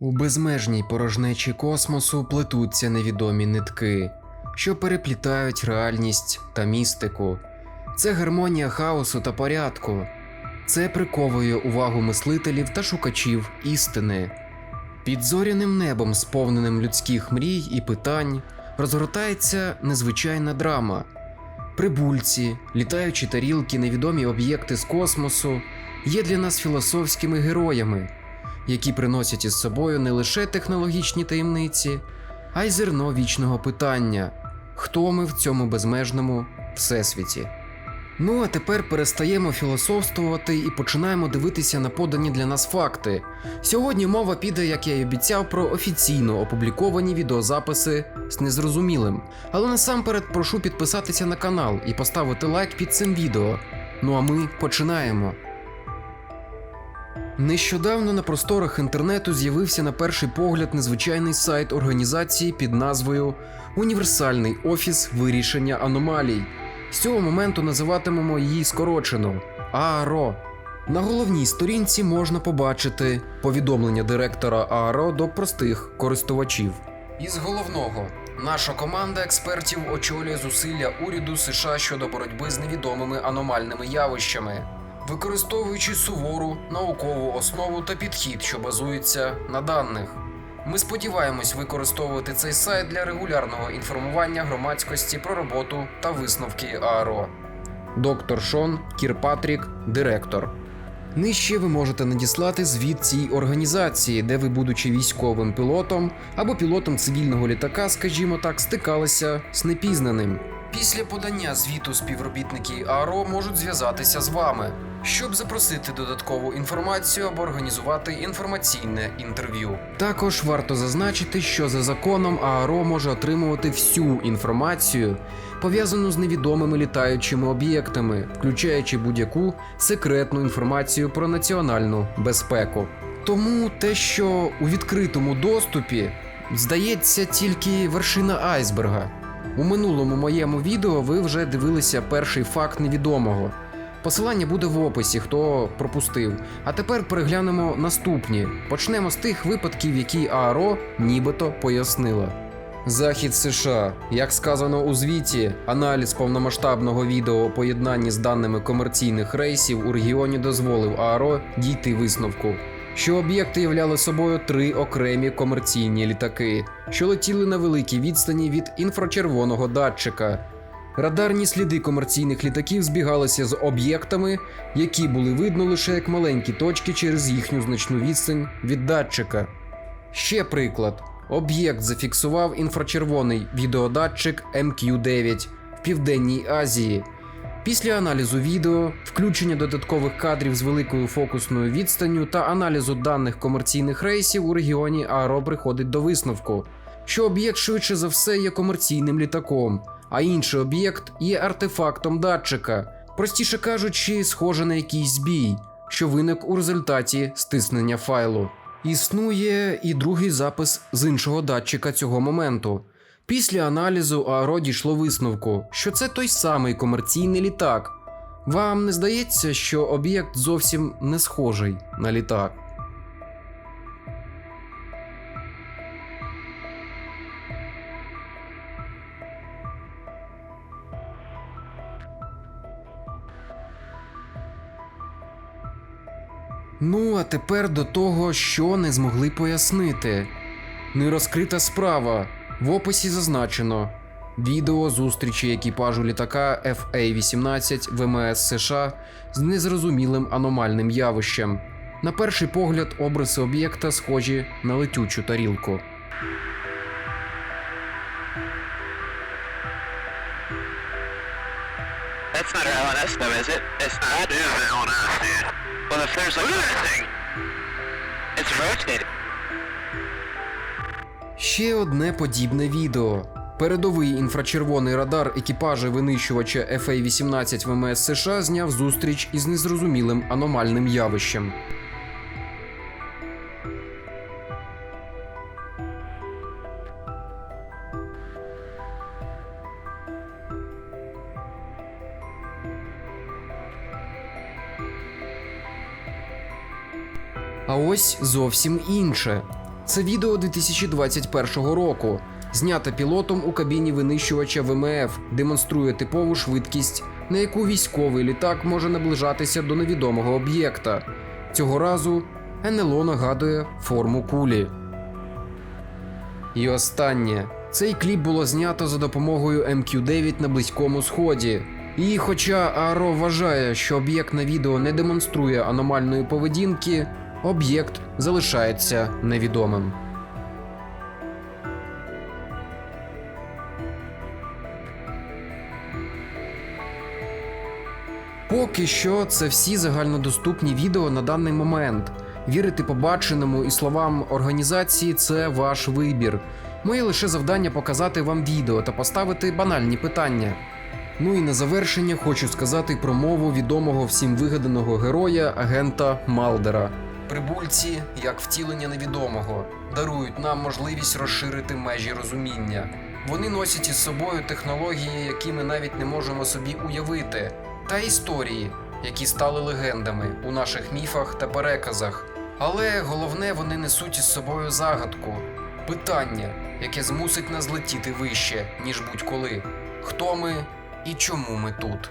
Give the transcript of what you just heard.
У безмежній порожнечі космосу плетуться невідомі нитки, що переплітають реальність та містику. Це гармонія хаосу та порядку. Це приковує увагу мислителів та шукачів істини. Під зоряним небом, сповненим людських мрій і питань, розгортається незвичайна драма. Прибульці, літаючі тарілки, невідомі об'єкти з космосу є для нас філософськими героями, які приносять із собою не лише технологічні таємниці, а й зерно вічного питання: хто ми в цьому безмежному всесвіті. Ну а тепер перестаємо філософствувати і починаємо дивитися на подані для нас факти. Сьогодні мова піде, як я й обіцяв, про офіційно опубліковані відеозаписи з незрозумілим. Але насамперед прошу підписатися на канал і поставити лайк під цим відео. Ну а ми починаємо. Нещодавно на просторах інтернету з'явився на перший погляд незвичайний сайт організації під назвою Універсальний офіс вирішення аномалій. З цього моменту називатимемо її скорочено ААРО. На головній сторінці можна побачити повідомлення директора ААРО до простих користувачів. Із головного наша команда експертів очолює зусилля уряду США щодо боротьби з невідомими аномальними явищами, використовуючи сувору наукову основу та підхід, що базується на даних. Ми сподіваємось використовувати цей сайт для регулярного інформування громадськості про роботу та висновки АРО. Доктор Шон Кірпатрік, директор. Нижче ви можете надіслати звіт цій організації, де ви, будучи військовим пілотом або пілотом цивільного літака, скажімо так, стикалися з непізнаним. Після подання звіту співробітники АРО можуть зв'язатися з вами, щоб запросити додаткову інформацію або організувати інформаційне інтерв'ю. Також варто зазначити, що за законом АРО може отримувати всю інформацію, пов'язану з невідомими літаючими об'єктами, включаючи будь-яку секретну інформацію про національну безпеку. Тому те, що у відкритому доступі здається тільки вершина айсберга. У минулому моєму відео ви вже дивилися перший факт невідомого. Посилання буде в описі, хто пропустив. А тепер переглянемо наступні. Почнемо з тих випадків, які АРО нібито пояснила. Захід США, як сказано у звіті, аналіз повномасштабного відео поєднанні з даними комерційних рейсів у регіоні дозволив АРО дійти висновку, що об'єкти являли собою три окремі комерційні літаки, що летіли на великій відстані від інфрачервоного датчика. Радарні сліди комерційних літаків збігалися з об'єктами, які були видно лише як маленькі точки через їхню значну відстань від датчика. Ще приклад: об'єкт зафіксував інфрачервоний відеодатчик MQ9 в Південній Азії. Після аналізу відео, включення додаткових кадрів з великою фокусною відстанню та аналізу даних комерційних рейсів у регіоні АРО приходить до висновку, що об'єкт швидше за все є комерційним літаком, а інший об'єкт є артефактом датчика, простіше кажучи, схоже на якийсь збій, що виник у результаті стиснення файлу. Існує і другий запис з іншого датчика цього моменту. Після аналізу АРО дійшло висновку, що це той самий комерційний літак. Вам не здається, що об'єкт зовсім не схожий на літак? Ну, а тепер до того, що не змогли пояснити. Нерозкрита справа. В описі зазначено відео зустрічі екіпажу літака FA-18 ВМС США з незрозумілим аномальним явищем. На перший погляд, обриси об'єкта схожі на летючу тарілку. That's not our LNS though, is it? It's not. That is LNS, dude. Well, if there's like... Look at that thing. It's rotating. Ще одне подібне відео. Передовий інфрачервоний радар екіпажа винищувача FA-18 ВМС США зняв зустріч із незрозумілим аномальним явищем. А ось зовсім інше. Це відео 2021 року. Знято пілотом у кабіні винищувача ВМФ, демонструє типову швидкість, на яку військовий літак може наближатися до невідомого об'єкта. Цього разу НЛО нагадує форму кулі. І останнє. Цей кліп було знято за допомогою MQ-9 на Близькому Сході. І хоча Аро вважає, що об'єкт на відео не демонструє аномальної поведінки, об'єкт залишається невідомим. Поки що це всі загальнодоступні відео на даний момент. Вірити побаченому і словам організації це ваш вибір. Моє лише завдання показати вам відео та поставити банальні питання. Ну і на завершення хочу сказати про мову відомого всім вигаданого героя агента Малдера. Прибульці, як втілення невідомого, дарують нам можливість розширити межі розуміння. Вони носять із собою технології, які ми навіть не можемо собі уявити, та історії, які стали легендами у наших міфах та переказах. Але головне, вони несуть із собою загадку, питання, яке змусить нас летіти вище, ніж будь-коли. Хто ми і чому ми тут?